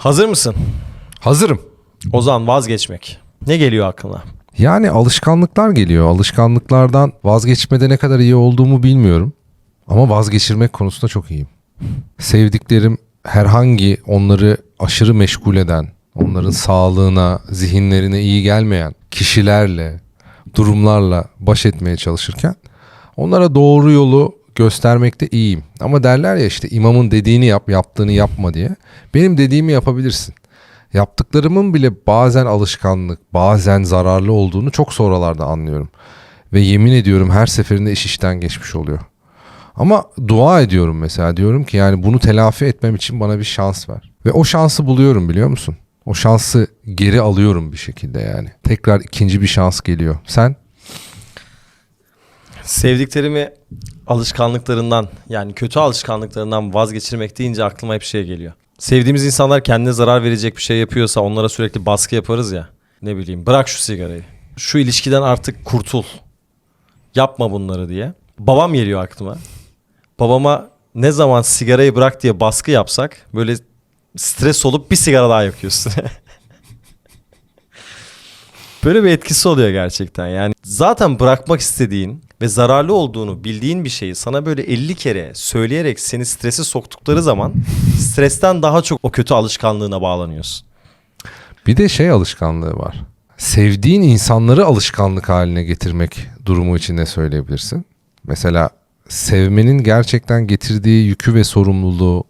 Hazır mısın? Hazırım. O zaman vazgeçmek. Ne geliyor aklına? Yani alışkanlıklar geliyor. Alışkanlıklardan vazgeçmede ne kadar iyi olduğumu bilmiyorum. Ama vazgeçirmek konusunda çok iyiyim. Sevdiklerim herhangi onları aşırı meşgul eden, onların sağlığına, zihinlerine iyi gelmeyen kişilerle, durumlarla baş etmeye çalışırken onlara doğru yolu göstermekte iyiyim. Ama derler ya işte imamın dediğini yap, yaptığını yapma diye. Benim dediğimi yapabilirsin. Yaptıklarımın bile bazen alışkanlık, bazen zararlı olduğunu çok sonralarda anlıyorum. Ve yemin ediyorum her seferinde iş işten geçmiş oluyor. Ama dua ediyorum mesela diyorum ki yani bunu telafi etmem için bana bir şans ver. Ve o şansı buluyorum biliyor musun? O şansı geri alıyorum bir şekilde yani. Tekrar ikinci bir şans geliyor. Sen? Sevdiklerimi alışkanlıklarından yani kötü alışkanlıklarından vazgeçirmek deyince aklıma hep şey geliyor. Sevdiğimiz insanlar kendine zarar verecek bir şey yapıyorsa onlara sürekli baskı yaparız ya. Ne bileyim bırak şu sigarayı. Şu ilişkiden artık kurtul. Yapma bunları diye. Babam geliyor aklıma. Babama ne zaman sigarayı bırak diye baskı yapsak böyle stres olup bir sigara daha yakıyorsun. Böyle bir etkisi oluyor gerçekten. Yani zaten bırakmak istediğin ve zararlı olduğunu bildiğin bir şeyi sana böyle 50 kere söyleyerek seni strese soktukları zaman stresten daha çok o kötü alışkanlığına bağlanıyorsun. Bir de şey alışkanlığı var. Sevdiğin insanları alışkanlık haline getirmek durumu için ne söyleyebilirsin? Mesela sevmenin gerçekten getirdiği yükü ve sorumluluğu,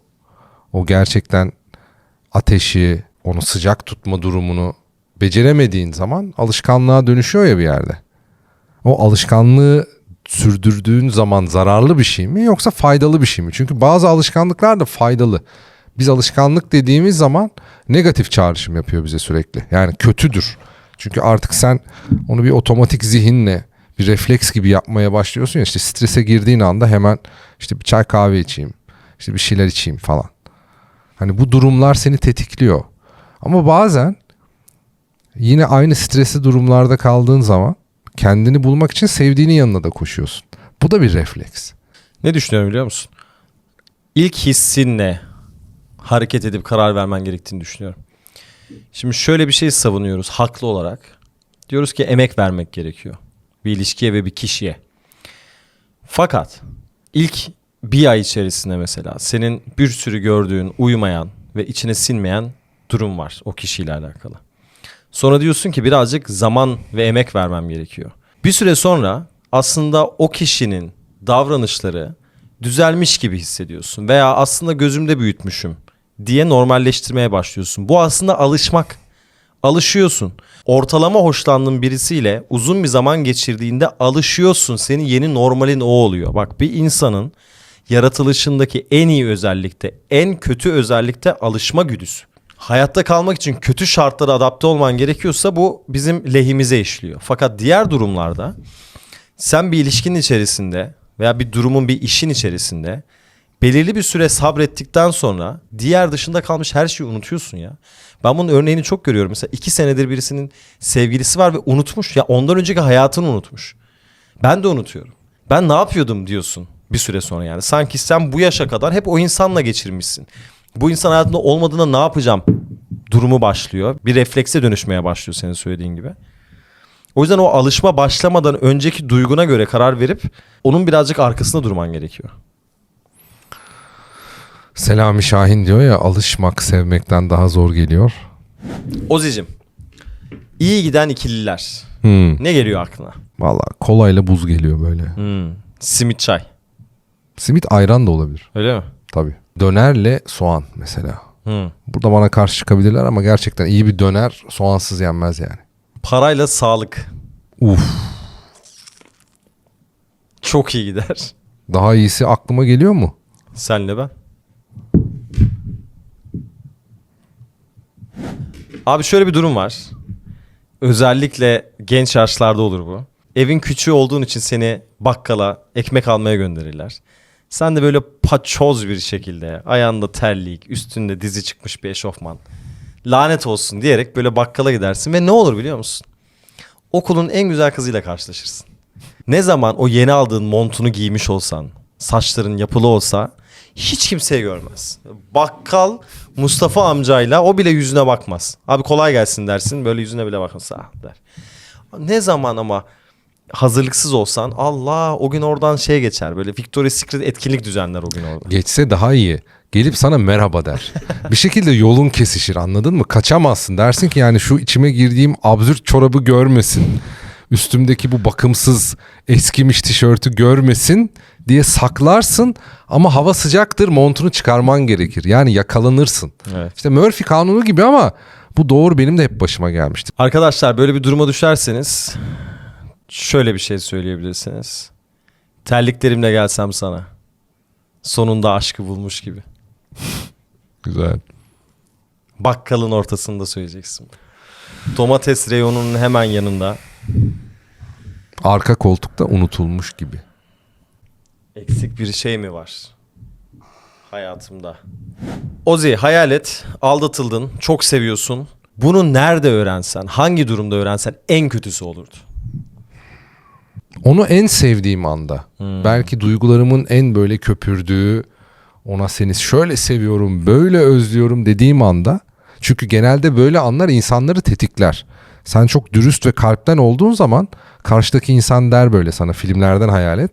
o gerçekten ateşi, onu sıcak tutma durumunu beceremediğin zaman alışkanlığa dönüşüyor ya bir yerde. O alışkanlığı sürdürdüğün zaman zararlı bir şey mi yoksa faydalı bir şey mi? Çünkü bazı alışkanlıklar da faydalı. Biz alışkanlık dediğimiz zaman negatif çağrışım yapıyor bize sürekli. Yani kötüdür. Çünkü artık sen onu bir otomatik zihinle bir refleks gibi yapmaya başlıyorsun ya işte strese girdiğin anda hemen işte bir çay kahve içeyim, işte bir şeyler içeyim falan. Hani bu durumlar seni tetikliyor. Ama bazen yine aynı stresli durumlarda kaldığın zaman kendini bulmak için sevdiğinin yanına da koşuyorsun. Bu da bir refleks. Ne düşünüyorum biliyor musun? İlk hissinle hareket edip karar vermen gerektiğini düşünüyorum. Şimdi şöyle bir şey savunuyoruz haklı olarak. Diyoruz ki emek vermek gerekiyor. Bir ilişkiye ve bir kişiye. Fakat ilk bir ay içerisinde mesela senin bir sürü gördüğün uymayan ve içine sinmeyen durum var o kişiyle alakalı. Sonra diyorsun ki birazcık zaman ve emek vermem gerekiyor. Bir süre sonra aslında o kişinin davranışları düzelmiş gibi hissediyorsun veya aslında gözümde büyütmüşüm diye normalleştirmeye başlıyorsun. Bu aslında alışmak. Alışıyorsun. Ortalama hoşlandığın birisiyle uzun bir zaman geçirdiğinde alışıyorsun. Senin yeni normalin o oluyor. Bak bir insanın yaratılışındaki en iyi özellikte, en kötü özellikte alışma güdüsü. Hayatta kalmak için kötü şartlara adapte olman gerekiyorsa bu bizim lehimize işliyor. Fakat diğer durumlarda sen bir ilişkinin içerisinde veya bir durumun bir işin içerisinde belirli bir süre sabrettikten sonra diğer dışında kalmış her şeyi unutuyorsun ya. Ben bunun örneğini çok görüyorum. Mesela iki senedir birisinin sevgilisi var ve unutmuş. Ya ondan önceki hayatını unutmuş. Ben de unutuyorum. Ben ne yapıyordum diyorsun bir süre sonra yani. Sanki sen bu yaşa kadar hep o insanla geçirmişsin. Bu insan hayatında olmadığında ne yapacağım durumu başlıyor. Bir reflekse dönüşmeye başlıyor senin söylediğin gibi. O yüzden o alışma başlamadan önceki duyguna göre karar verip onun birazcık arkasında durman gerekiyor. Selami Şahin diyor ya alışmak sevmekten daha zor geliyor. Ozicim, iyi giden ikililer. Hmm. Ne geliyor aklına? Valla kolayla buz geliyor böyle. Hmm, simit çay. Simit ayran da olabilir. Öyle mi? Tabii. Dönerle soğan mesela. Hmm. Burada bana karşı çıkabilirler ama gerçekten iyi bir döner soğansız yenmez yani. Parayla sağlık. Uf. Çok iyi gider. Daha iyisi aklıma geliyor mu? Senle ben. Abi şöyle bir durum var. Özellikle genç yaşlarda olur bu. Evin küçüğü olduğun için seni bakkala ekmek almaya gönderirler. Sen de böyle paçoz bir şekilde ayağında terlik, üstünde dizi çıkmış bir eşofman. Lanet olsun diyerek böyle bakkala gidersin ve ne olur biliyor musun? Okulun en güzel kızıyla karşılaşırsın. Ne zaman o yeni aldığın montunu giymiş olsan, saçların yapılı olsa hiç kimseye görmez. Bakkal Mustafa amcayla o bile yüzüne bakmaz. Abi kolay gelsin dersin böyle yüzüne bile bakmaz "Ah," der. Ne zaman ama hazırlıksız olsan Allah o gün oradan şey geçer böyle Victoria's Secret etkinlik düzenler o gün orada. Geçse daha iyi. Gelip sana merhaba der. bir şekilde yolun kesişir anladın mı? Kaçamazsın. Dersin ki yani şu içime girdiğim absürt çorabı görmesin. Üstümdeki bu bakımsız eskimiş tişörtü görmesin diye saklarsın ama hava sıcaktır montunu çıkarman gerekir. Yani yakalanırsın. Evet. İşte Murphy kanunu gibi ama bu doğru benim de hep başıma gelmişti. Arkadaşlar böyle bir duruma düşerseniz şöyle bir şey söyleyebilirsiniz. Terliklerimle gelsem sana. Sonunda aşkı bulmuş gibi. Güzel. Bakkalın ortasında söyleyeceksin. Domates reyonunun hemen yanında. Arka koltukta unutulmuş gibi. Eksik bir şey mi var hayatımda? Ozi hayal et. Aldatıldın. Çok seviyorsun. Bunu nerede öğrensen, hangi durumda öğrensen en kötüsü olurdu. Onu en sevdiğim anda. Belki duygularımın en böyle köpürdüğü, ona seni şöyle seviyorum, böyle özlüyorum dediğim anda. Çünkü genelde böyle anlar insanları tetikler. Sen çok dürüst ve kalpten olduğun zaman karşıdaki insan der böyle sana filmlerden hayal et.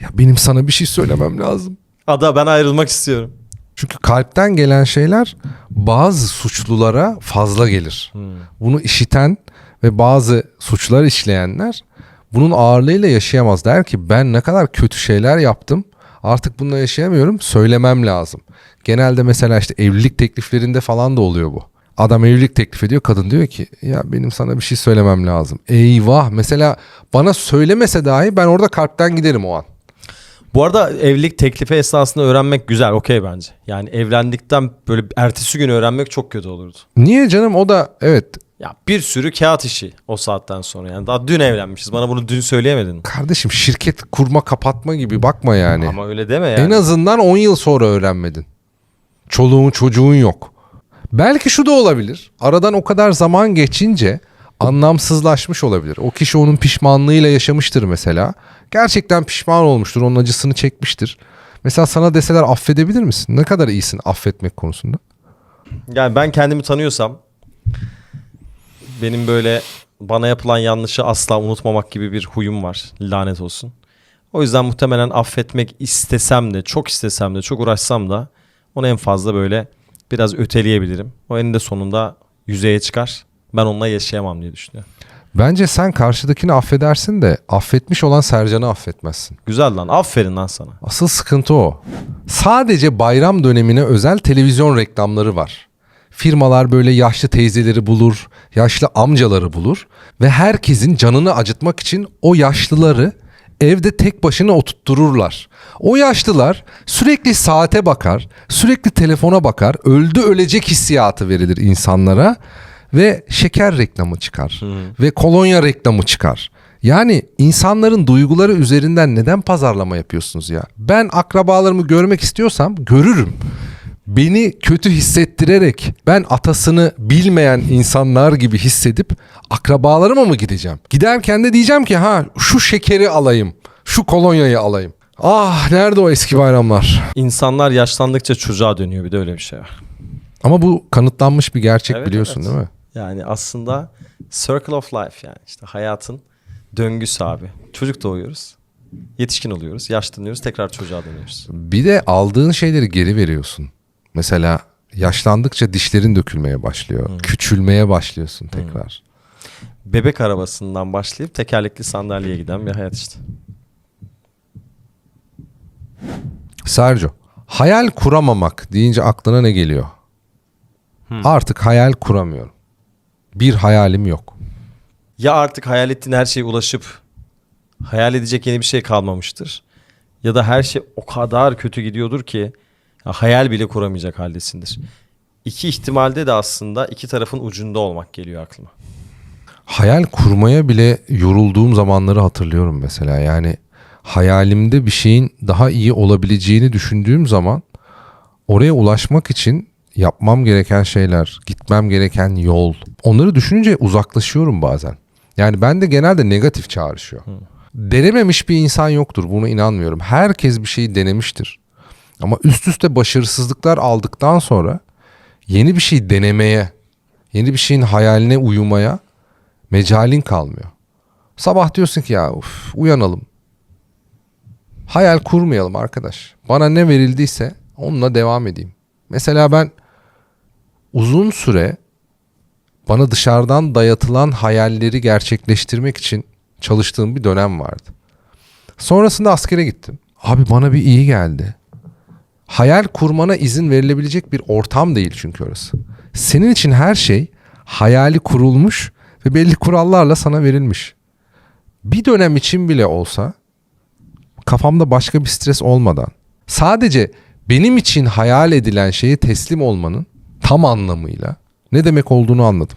Ya benim sana bir şey söylemem lazım. Ada ben ayrılmak istiyorum. Çünkü kalpten gelen şeyler bazı suçlulara fazla gelir. Bunu işiten ve bazı suçlar işleyenler bunun ağırlığıyla yaşayamaz. Der ki ben ne kadar kötü şeyler yaptım artık bununla yaşayamıyorum söylemem lazım. Genelde mesela işte evlilik tekliflerinde falan da oluyor bu. Adam evlilik teklif ediyor kadın diyor ki ya benim sana bir şey söylemem lazım. Eyvah mesela bana söylemese dahi ben orada kalpten giderim o an. Bu arada evlilik teklifi esnasında öğrenmek güzel, okey bence. Yani evlendikten böyle ertesi gün öğrenmek çok kötü olurdu. Niye canım o da evet Ya bir sürü kağıt işi o saatten sonra. Yani daha dün evlenmişiz. Bana bunu dün söyleyemedin. mi? Kardeşim şirket kurma kapatma gibi bakma yani. Ama öyle deme yani. En azından 10 yıl sonra öğrenmedin. Çoluğun çocuğun yok. Belki şu da olabilir. Aradan o kadar zaman geçince anlamsızlaşmış olabilir. O kişi onun pişmanlığıyla yaşamıştır mesela. Gerçekten pişman olmuştur. Onun acısını çekmiştir. Mesela sana deseler affedebilir misin? Ne kadar iyisin affetmek konusunda? Yani ben kendimi tanıyorsam benim böyle bana yapılan yanlışı asla unutmamak gibi bir huyum var. Lanet olsun. O yüzden muhtemelen affetmek istesem de, çok istesem de, çok uğraşsam da onu en fazla böyle biraz öteleyebilirim. O eninde sonunda yüzeye çıkar. Ben onunla yaşayamam diye düşünüyorum. Bence sen karşıdakini affedersin de affetmiş olan Sercan'ı affetmezsin. Güzel lan. Aferin lan sana. Asıl sıkıntı o. Sadece bayram dönemine özel televizyon reklamları var. Firmalar böyle yaşlı teyzeleri bulur, yaşlı amcaları bulur ve herkesin canını acıtmak için o yaşlıları evde tek başına oturttururlar. O yaşlılar sürekli saate bakar, sürekli telefona bakar, öldü ölecek hissiyatı verilir insanlara ve şeker reklamı çıkar ve kolonya reklamı çıkar. Yani insanların duyguları üzerinden neden pazarlama yapıyorsunuz ya? Ben akrabalarımı görmek istiyorsam görürüm. Beni kötü hissettirerek ben atasını bilmeyen insanlar gibi hissedip akrabalarıma mı gideceğim? Giderken de diyeceğim ki ha şu şekeri alayım, şu kolonyayı alayım. Ah nerede o eski bayramlar? İnsanlar yaşlandıkça çocuğa dönüyor bir de öyle bir şey var. Ama bu kanıtlanmış bir gerçek Evet, biliyorsun evet. değil mi? Yani aslında circle of life yani işte hayatın döngüsü abi. Çocuk doğuyoruz. Yetişkin oluyoruz, yaşlanıyoruz, tekrar çocuğa dönüyoruz. Bir de aldığın şeyleri geri veriyorsun. Mesela yaşlandıkça dişlerin dökülmeye başlıyor. Küçülmeye başlıyorsun tekrar. Bebek arabasından başlayıp tekerlekli sandalyeye giden bir hayat işte. Sergio, hayal kuramamak deyince aklına ne geliyor? Artık hayal kuramıyorum. Bir hayalim yok. Ya artık hayal ettiğin her şeye ulaşıp hayal edecek yeni bir şey kalmamıştır. Ya da her şey o kadar kötü gidiyordur ki hayal bile kuramayacak haldesindir. İki ihtimalde de aslında iki tarafın ucunda olmak geliyor aklıma. Hayal kurmaya bile yorulduğum zamanları hatırlıyorum mesela. Yani hayalimde bir şeyin daha iyi olabileceğini düşündüğüm zaman oraya ulaşmak için yapmam gereken şeyler, gitmem gereken yol. Onları düşününce uzaklaşıyorum bazen. Yani ben de genelde negatif çağrışıyor. Denememiş bir insan yoktur. Buna inanmıyorum. Herkes bir şeyi denemiştir. Ama üst üste başarısızlıklar aldıktan sonra yeni bir şey denemeye, yeni bir şeyin hayaline uyumaya mecalin kalmıyor. Sabah diyorsun ki ya uf, uyanalım. Hayal kurmayalım arkadaş. Bana ne verildiyse onunla devam edeyim. Mesela ben uzun süre bana dışarıdan dayatılan hayalleri gerçekleştirmek için çalıştığım bir dönem vardı. Sonrasında askere gittim. Abi bana bir iyi geldi. Hayal kurmana izin verilebilecek bir ortam değil çünkü orası. Senin için her şey hayali kurulmuş ve belli kurallarla sana verilmiş. Bir dönem için bile olsa kafamda başka bir stres olmadan sadece benim için hayal edilen şeye teslim olmanın tam anlamıyla ne demek olduğunu anladım.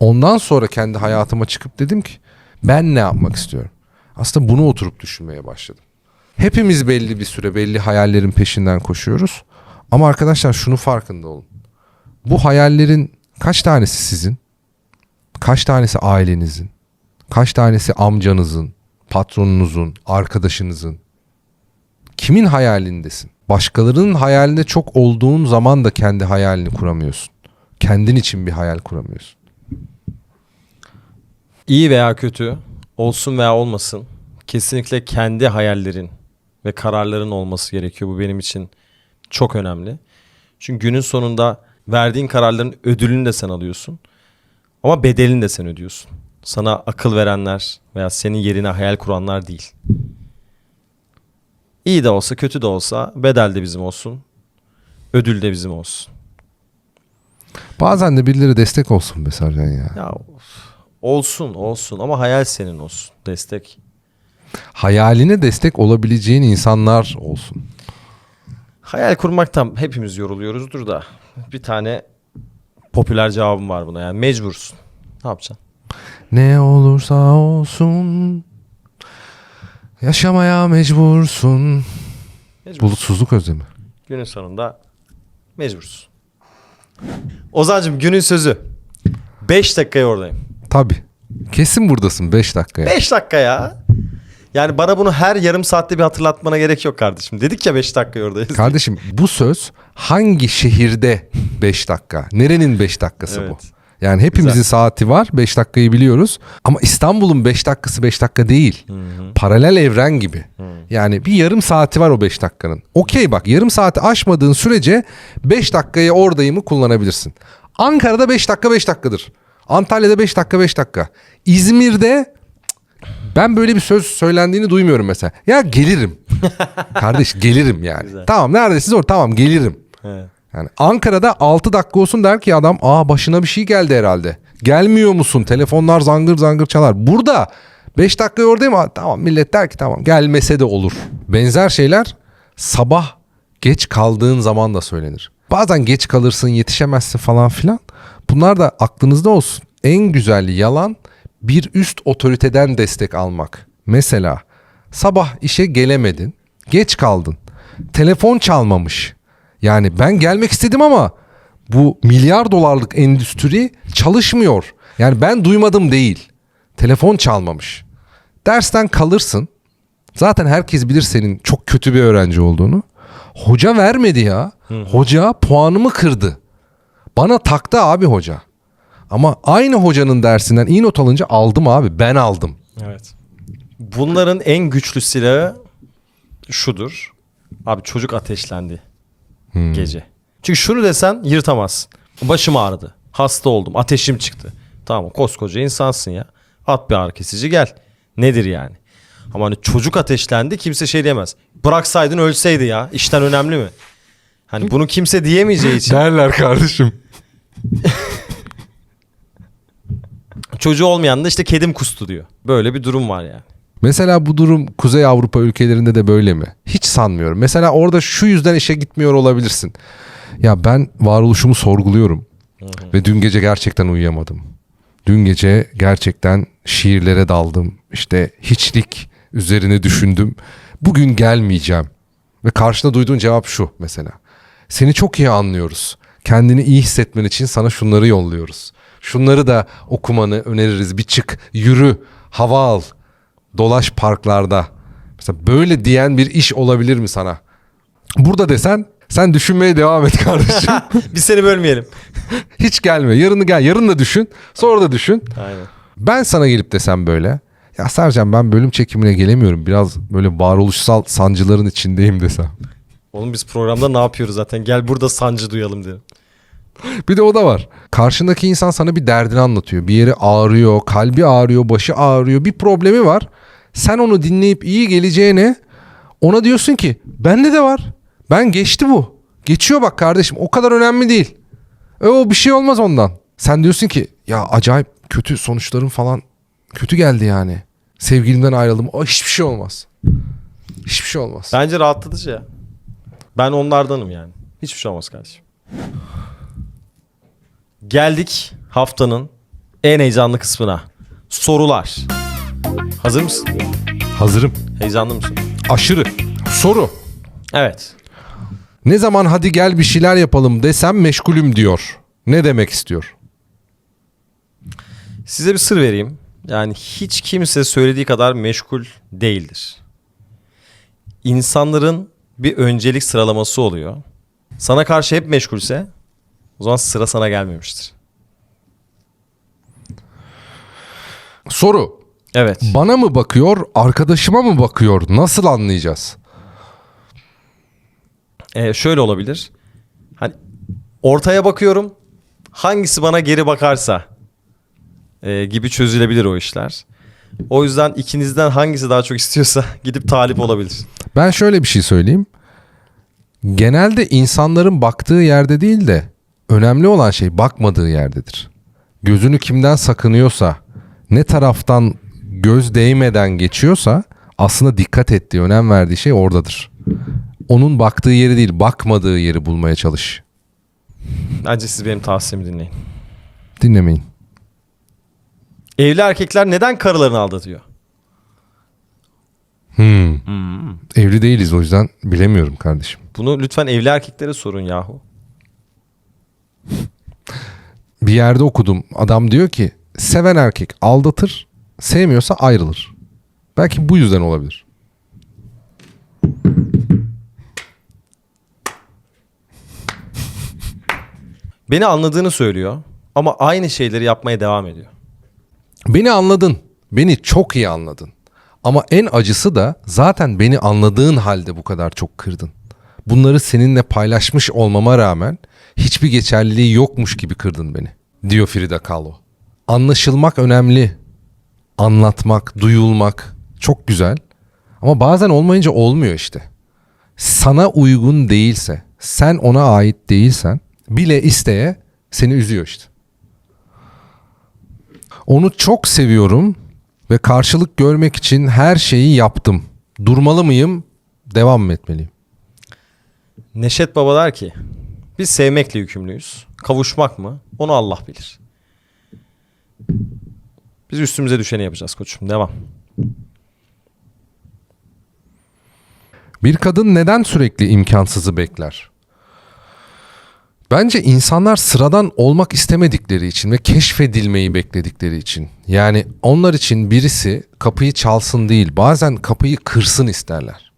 Ondan sonra kendi hayatıma çıkıp dedim ki ben ne yapmak istiyorum? Aslında bunu oturup düşünmeye başladım. Hepimiz belli bir süre belli hayallerin peşinden koşuyoruz. Ama arkadaşlar şunu farkında olun. Bu hayallerin kaç tanesi sizin? Kaç tanesi ailenizin? Kaç tanesi amcanızın, patronunuzun, arkadaşınızın? Kimin hayalindesin? Başkalarının hayalinde çok olduğun zaman da kendi hayalini kuramıyorsun. Kendin için bir hayal kuramıyorsun. İyi veya kötü, olsun veya olmasın kesinlikle kendi hayallerin ve kararların olması gerekiyor. Bu benim için çok önemli. Çünkü günün sonunda verdiğin kararların ödülünü de sen alıyorsun. Ama bedelini de sen ödüyorsun. Sana akıl verenler veya senin yerine hayal kuranlar değil. İyi de olsa kötü de olsa bedel de bizim olsun. Ödül de bizim olsun. Bazen de birileri destek olsun be Sercan ya. Ya olsun olsun ama hayal senin olsun. Destek. Hayaline destek olabileceğin insanlar olsun. Hayal kurmaktan hepimiz yoruluyoruzdur da bir tane popüler cevabım var buna yani mecbursun. Ne yapacaksın? Ne olursa olsun yaşamaya mecbursun. Mecbursun. Bulutsuzluk özlemi. Günün sonunda mecbursun. Ozancım günün sözü. 5 dakikaya oradayım. Tabii. Kesin buradasın 5 dakikaya. 5 dakika ya. Yani bana bunu her yarım saatte bir hatırlatmana gerek yok kardeşim. Dedik ya 5 dakika oradayız. Kardeşim bu söz hangi şehirde 5 dakika? Nerenin 5 dakikası Evet. bu? Yani hepimizin Güzel. saati var 5 dakikayı biliyoruz. Ama İstanbul'un 5 dakikası 5 dakika değil. Paralel evren gibi. Yani bir yarım saati var o 5 dakikanın. Okey bak yarım saati aşmadığın sürece 5 dakikaya oradayımı kullanabilirsin. Ankara'da 5 dakika 5 dakikadır. Antalya'da 5 dakika 5 dakika. İzmir'de ben böyle bir söz söylendiğini duymuyorum mesela. Ya gelirim. Kardeş gelirim yani. Güzel. Tamam neredesiniz orada tamam gelirim. He. Yani Ankara'da 6 dakika olsun der ki adam aa başına bir şey geldi herhalde. Gelmiyor musun? Telefonlar zangır zangır çalar. Burada 5 dakika oradayım ama tamam millet der ki tamam gelmese de olur. Benzer şeyler sabah geç kaldığın zaman da söylenir. Bazen geç kalırsın yetişemezsin falan filan. Bunlar da aklınızda olsun. En güzel yalan bir üst otoriteden destek almak. Mesela sabah işe gelemedin, geç kaldın. Telefon çalmamış. Yani ben gelmek istedim ama bu milyar dolarlık endüstri çalışmıyor. Yani ben duymadım değil. Telefon çalmamış. Dersten kalırsın. Zaten herkes bilir senin çok kötü bir öğrenci olduğunu. Hoca vermedi ya. Hoca puanımı kırdı. Bana taktı abi hoca. Ama aynı hocanın dersinden iyi not alınca aldım abi. Ben aldım. Evet. Bunların en güçlü silahı şudur. Abi çocuk ateşlendi gece. Çünkü şunu desen yırtamazsın. Başım ağrıdı. Hasta oldum. Ateşim çıktı. Tamam koskoca insansın ya. At bir ağrı kesici gel. Nedir yani? Ama hani çocuk ateşlendi kimse şey diyemez. Bıraksaydın ölseydi ya. İşten önemli mi? Hani bunu kimse diyemeyeceği için. Derler kardeşim. Çocuğu olmayan da işte kedim kustu diyor. Böyle bir durum var yani. Mesela bu durum Kuzey Avrupa ülkelerinde de böyle mi? Hiç sanmıyorum. Mesela orada şu yüzden işe gitmiyor olabilirsin. Ya ben varoluşumu sorguluyorum. Ve dün gece gerçekten uyuyamadım. Dün gece gerçekten şiirlere daldım. İşte hiçlik üzerine düşündüm. Bugün gelmeyeceğim. Ve karşına duyduğun cevap şu mesela. Seni çok iyi anlıyoruz. Kendini iyi hissetmen için sana şunları yolluyoruz. Şunları da okumanı öneririz. Bir çık, yürü, hava al, dolaş parklarda. Mesela böyle diyen bir iş olabilir mi sana? Burada desen sen düşünmeye devam et kardeşim. Biz seni bölmeyelim. Hiç gelme. Yarını gel. Yarın da düşün. Sonra da düşün. Aynen. Ben sana gelip desem böyle. Ya Sercan ben bölüm çekimine gelemiyorum. Biraz böyle varoluşsal sancıların içindeyim desem. Oğlum biz programda ne yapıyoruz zaten? Gel burada sancı duyalım derim. Bir de o da var. Karşındaki insan sana bir derdini anlatıyor. Bir yeri ağrıyor, kalbi ağrıyor, başı ağrıyor. Bir problemi var. Sen onu dinleyip iyi geleceğine ona diyorsun ki bende de var. Ben geçti bu. Geçiyor bak kardeşim o kadar önemli değil. E o bir şey olmaz ondan. Sen diyorsun ki ya acayip kötü sonuçlarım falan kötü geldi yani. Sevgilimden ayrıldım. O hiçbir şey olmaz. Hiçbir şey olmaz. Bence rahatlatıcı ya. Ben onlardanım yani. Hiçbir şey olmaz kardeşim. Geldik haftanın en heyecanlı kısmına. Sorular. Hazır mısın? Hazırım. Heyecanlı mısın? Aşırı. Soru. Evet. Ne zaman hadi gel bir şeyler yapalım desem meşgulüm diyor. Ne demek istiyor? Size bir sır vereyim. Yani hiç kimse söylediği kadar meşgul değildir. İnsanların bir öncelik sıralaması oluyor. Sana karşı hep meşgulse o zaman sıra sana gelmemiştir. Soru. Evet. Bana mı bakıyor, arkadaşıma mı bakıyor? Nasıl anlayacağız? Ee, şöyle olabilir. Hani ortaya bakıyorum. Hangisi bana geri bakarsa e, gibi çözülebilir o işler. O yüzden ikinizden hangisi daha çok istiyorsa gidip talip olabilir. Ben şöyle bir şey söyleyeyim. Genelde insanların baktığı yerde değil de önemli olan şey bakmadığı yerdedir. Gözünü kimden sakınıyorsa, ne taraftan göz değmeden geçiyorsa aslında dikkat ettiği, önem verdiği şey oradadır. Onun baktığı yeri değil, bakmadığı yeri bulmaya çalış. Bence siz benim tavsiyemi dinleyin. Dinlemeyin. Evli erkekler neden karılarını aldatıyor? Hmm. Evli değiliz o yüzden bilemiyorum kardeşim. Bunu lütfen evli erkeklere sorun yahu. Bir yerde okudum. Adam diyor ki seven erkek aldatır, sevmiyorsa ayrılır. Belki bu yüzden olabilir. Beni anladığını söylüyor ama aynı şeyleri yapmaya devam ediyor. Beni anladın. Beni çok iyi anladın. Ama en acısı da zaten beni anladığın halde bu kadar çok kırdın. Bunları seninle paylaşmış olmama rağmen hiçbir geçerliliği yokmuş gibi kırdın beni. Diyor Frida Kahlo. Anlaşılmak önemli. Anlatmak, duyulmak çok güzel. Ama bazen olmayınca olmuyor işte. Sana uygun değilse, sen ona ait değilsen bile isteye seni üzüyor işte. Onu çok seviyorum ve karşılık görmek için her şeyi yaptım. Durmalı mıyım? Devam mı etmeliyim? Neşet Baba der ki biz sevmekle yükümlüyüz. Kavuşmak mı? Onu Allah bilir. Biz üstümüze düşeni yapacağız koçum. Devam. Bir kadın neden sürekli imkansızı bekler? Bence insanlar sıradan olmak istemedikleri için ve keşfedilmeyi bekledikleri için. Yani onlar için birisi kapıyı çalsın değil, bazen kapıyı kırsın isterler.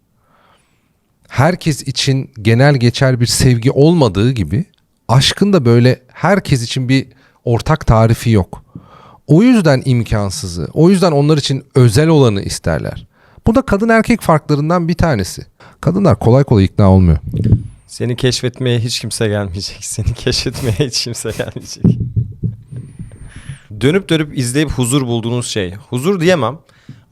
Herkes için genel geçer bir sevgi olmadığı gibi aşkın da böyle herkes için bir ortak tarifi yok. O yüzden imkansızı, o yüzden onlar için özel olanı isterler. Bu da kadın erkek farklarından bir tanesi. Kadınlar kolay kolay ikna olmuyor. Seni keşfetmeye hiç kimse gelmeyecek. Seni keşfetmeye hiç kimse gelmeyecek. dönüp dönüp izleyip huzur bulduğunuz şey. Huzur diyemem.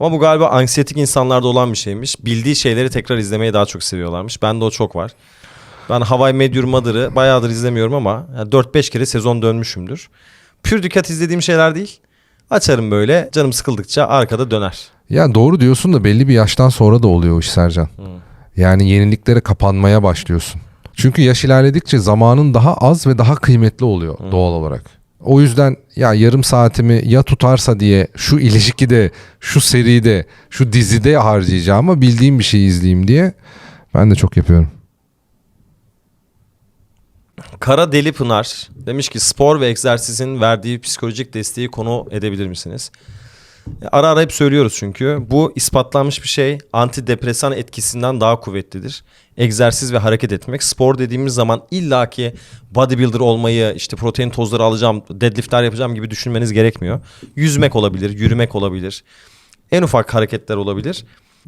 Ama bu galiba anksiyetik insanlarda olan bir şeymiş. Bildiği şeyleri tekrar izlemeyi daha çok seviyorlarmış. Bende o çok var. Ben Hawaii Meteor Mother'ı bayağıdır izlemiyorum ama yani 4-5 kere sezon dönmüşümdür. Pür dikkat izlediğim şeyler değil. Açarım böyle canım sıkıldıkça arkada döner. Ya doğru diyorsun da belli bir yaştan sonra da oluyor o iş Sercan. Yani yeniliklere kapanmaya başlıyorsun. Çünkü yaş ilerledikçe zamanın daha az ve daha kıymetli oluyor doğal olarak. O yüzden ya yarım saatimi ya tutarsa diye şu ilişkide, şu seride, şu dizide harcayacağıma bildiğim bir şey izleyeyim diye ben de çok yapıyorum. Kara Deli Pınar demiş ki spor ve egzersizin verdiği psikolojik desteği konu edebilir misiniz? Ara ara hep söylüyoruz çünkü. Bu ispatlanmış bir şey. Antidepresan etkisinden daha kuvvetlidir. Egzersiz ve hareket etmek. Spor dediğimiz zaman illaki bodybuilder olmayı, işte protein tozları alacağım, deadliftler yapacağım gibi düşünmeniz gerekmiyor. Yüzmek olabilir, yürümek olabilir. En ufak hareketler olabilir.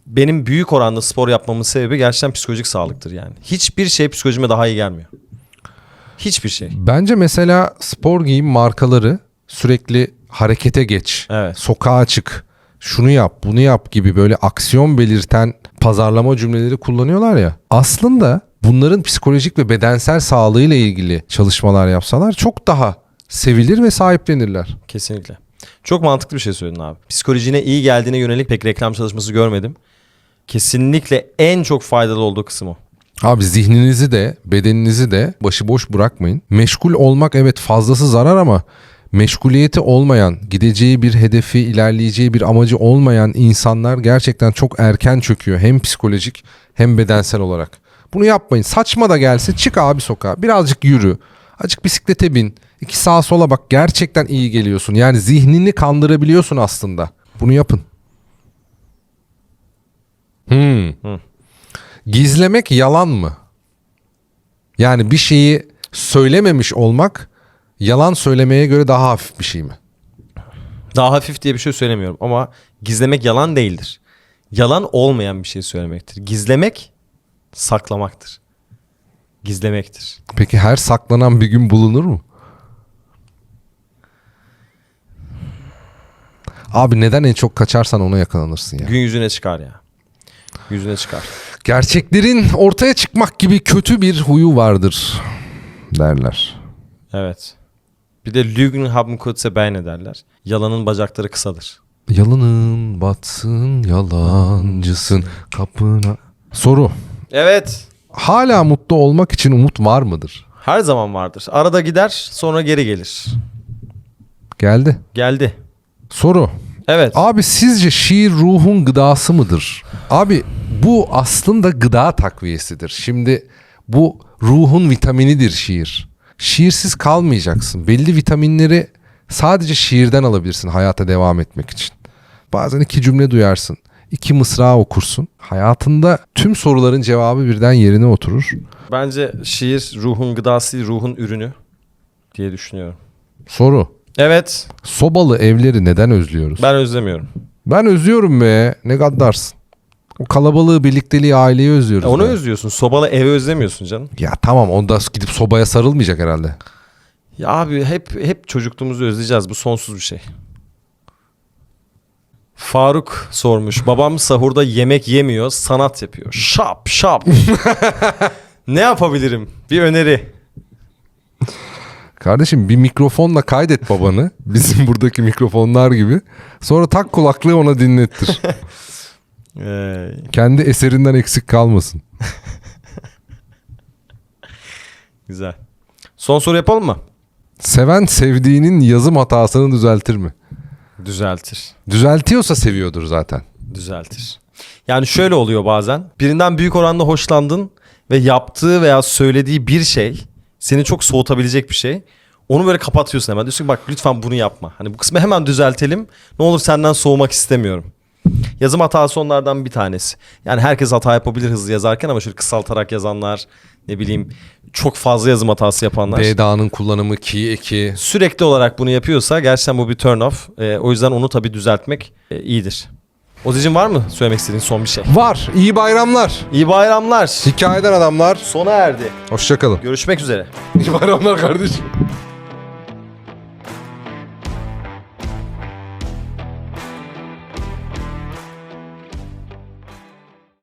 Benim büyük oranda spor yapmamın sebebi gerçekten psikolojik sağlıktır yani. Hiçbir şey psikolojime daha iyi gelmiyor. Hiçbir şey. Bence mesela spor giyim markaları sürekli harekete geç, Evet. sokağa çık, şunu yap, bunu yap gibi böyle aksiyon belirten pazarlama cümleleri kullanıyorlar ya. Aslında bunların psikolojik ve bedensel sağlığıyla ilgili çalışmalar yapsalar çok daha sevilir ve sahiplenirler. Kesinlikle. Çok mantıklı bir şey söyledin abi. Psikolojine iyi geldiğine yönelik pek reklam çalışması görmedim. Kesinlikle en çok faydalı olduğu kısım o. Abi zihninizi de bedeninizi de başıboş bırakmayın. Meşgul olmak evet fazlası zarar ama meşguliyeti olmayan, gideceği bir hedefi, ilerleyeceği bir amacı olmayan insanlar gerçekten çok erken çöküyor. Hem psikolojik hem bedensel olarak. Bunu yapmayın. Saçma da gelse çık abi sokağa. Birazcık yürü. Azıcık bisiklete bin. İki sağa sola bak. Gerçekten iyi geliyorsun. Yani zihnini kandırabiliyorsun aslında. Bunu yapın. Hmm. Gizlemek yalan mı? Yani bir şeyi söylememiş olmak yalan söylemeye göre daha hafif bir şey mi? Daha hafif diye bir şey söylemiyorum ama gizlemek yalan değildir. Yalan olmayan bir şey söylemektir. Gizlemek saklamaktır. Gizlemektir. Peki her saklanan bir gün bulunur mu? Abi neden en çok kaçarsan ona yakalanırsın ya. Gün yüzüne çıkar ya. Yüzüne çıkar. Gerçeklerin ortaya çıkmak gibi kötü bir huyu vardır derler. Evet. Bir de Lügen haben kurze Beine derler. Yalanın bacakları kısadır. Yalanın batsın yalancısın kapına. Soru. Evet. Hala mutlu olmak için umut var mıdır? Her zaman vardır. Arada gider sonra geri gelir. Geldi. Geldi. Soru. Evet. Abi sizce şiir ruhun gıdası mıdır? Abi bu aslında gıda takviyesidir. Şimdi bu ruhun vitaminidir şiir. Şiirsiz kalmayacaksın. Belli vitaminleri sadece şiirden alabilirsin hayata devam etmek için. Bazen iki cümle duyarsın. iki mısra okursun. Hayatında tüm soruların cevabı birden yerine oturur. Bence şiir ruhun gıdası, ruhun ürünü diye düşünüyorum. Soru. Evet. Sobalı evleri neden özlüyoruz? Ben özlemiyorum. Ben özlüyorum be. Ne gaddarsın. O kalabalığı, birlikteliği, aileyi özlüyoruz. Onu be. özlüyorsun. Sobalı evi özlemiyorsun canım. Ya tamam onda gidip sobaya sarılmayacak herhalde. Ya abi hep hep çocukluğumuzu özleyeceğiz. Bu sonsuz bir şey. Faruk sormuş. Babam sahurda yemek yemiyor, sanat yapıyor. Şap şap. ne yapabilirim? Bir öneri. Kardeşim bir mikrofonla kaydet babanı. Bizim buradaki mikrofonlar gibi. Sonra tak kulaklığı ona dinlettir. Ee, Kendi eserinden eksik kalmasın. güzel. Son soru yapalım mı? Seven sevdiğinin yazım hatasını düzeltir mi? Düzeltir. Düzeltiyorsa seviyordur zaten. Düzeltir. Yani şöyle oluyor bazen. Birinden büyük oranda hoşlandın ve yaptığı veya söylediği bir şey seni çok soğutabilecek bir şey. Onu böyle kapatıyorsun hemen. Diyorsun ki bak lütfen bunu yapma. Hani bu kısmı hemen düzeltelim. Ne olur senden soğumak istemiyorum. Yazım hatası onlardan bir tanesi. Yani herkes hata yapabilir hızlı yazarken ama şöyle kısaltarak yazanlar, ne bileyim çok fazla yazım hatası yapanlar. B'da'nın kullanımı ki eki. Sürekli olarak bunu yapıyorsa gerçekten bu bir turn off. Ee, o yüzden onu tabii düzeltmek e, iyidir. Ozi'cim var mı söylemek istediğin son bir şey? Var. İyi bayramlar. İyi bayramlar. Hikayeden adamlar. Sona erdi. Hoşçakalın. Görüşmek üzere. İyi bayramlar kardeşim.